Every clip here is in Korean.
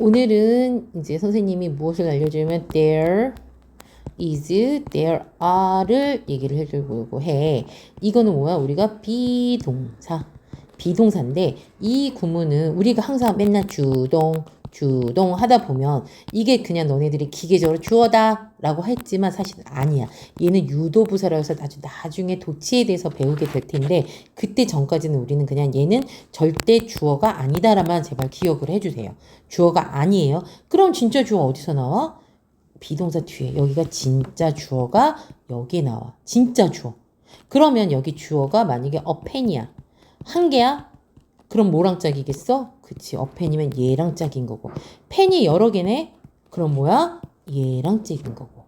오늘은 이제 선생님이 무엇을 알려주면 there is, there are를 얘기를 해주고 해. 이거는 뭐야? 우리가 비동사. 비동사인데 이 구문은 우리가 항상 맨날 주동, 주동 하다 보면 이게 그냥 너네들이 기계적으로 주어다 라고 했지만 사실은 아니야. 얘는 유도부사라서 아주 나중에 도치에 대해서 배우게 될 텐데 그때 전까지는 우리는 그냥 얘는 절대 주어가 아니다라만 제발 기억을 해주세요. 주어가 아니에요. 그럼 진짜 주어 어디서 나와? 비동사 뒤에 여기가 진짜 주어가 여기에 나와. 진짜 주어. 그러면 여기 주어가 만약에 어펜이야. 한 개야? 그럼 뭐랑 짝이겠어? 그치. 어펜이면 얘랑 짝인 거고. 펜이 여러 개네? 그럼 뭐야? 얘랑 짝인 거고.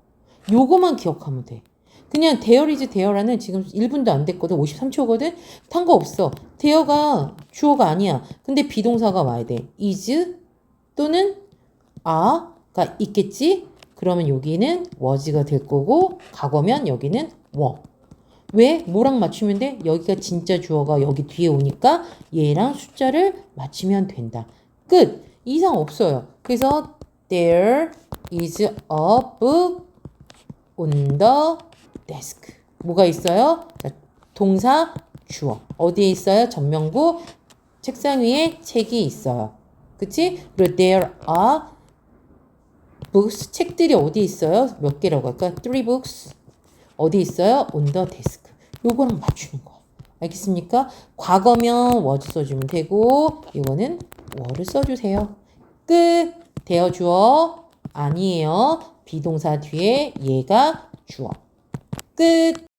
요거만 기억하면 돼. 그냥 대열이지 대열하는 지금 1분도 안 됐거든. 53초거든. 탄 거 없어. 대여가 주어가 아니야. 근데 비동사가 와야 돼. is 또는 a가 있겠지? 그러면 여기는 was가 될 거고 과거면 여기는 were. 왜? 뭐랑 맞추면 돼? 여기가 진짜 주어가 여기 뒤에 오니까 얘랑 숫자를 맞추면 된다. 끝! 이상 없어요. 그래서 there is a book on the desk. 뭐가 있어요? 자, 동사 주어. 어디에 있어요? 전명구 책상 위에 책이 있어요. 그치? 그리고 there are books. 책들이 어디 있어요? 몇 개라고 할까? three books. 어디 있어요? on the. 요거랑 맞추는 거야. 알겠습니까? 과거면 was 써주면 되고 이거는 were를 써주세요. 끝. 대어 주어 아니에요. 비동사 뒤에 얘가 주어. 끝.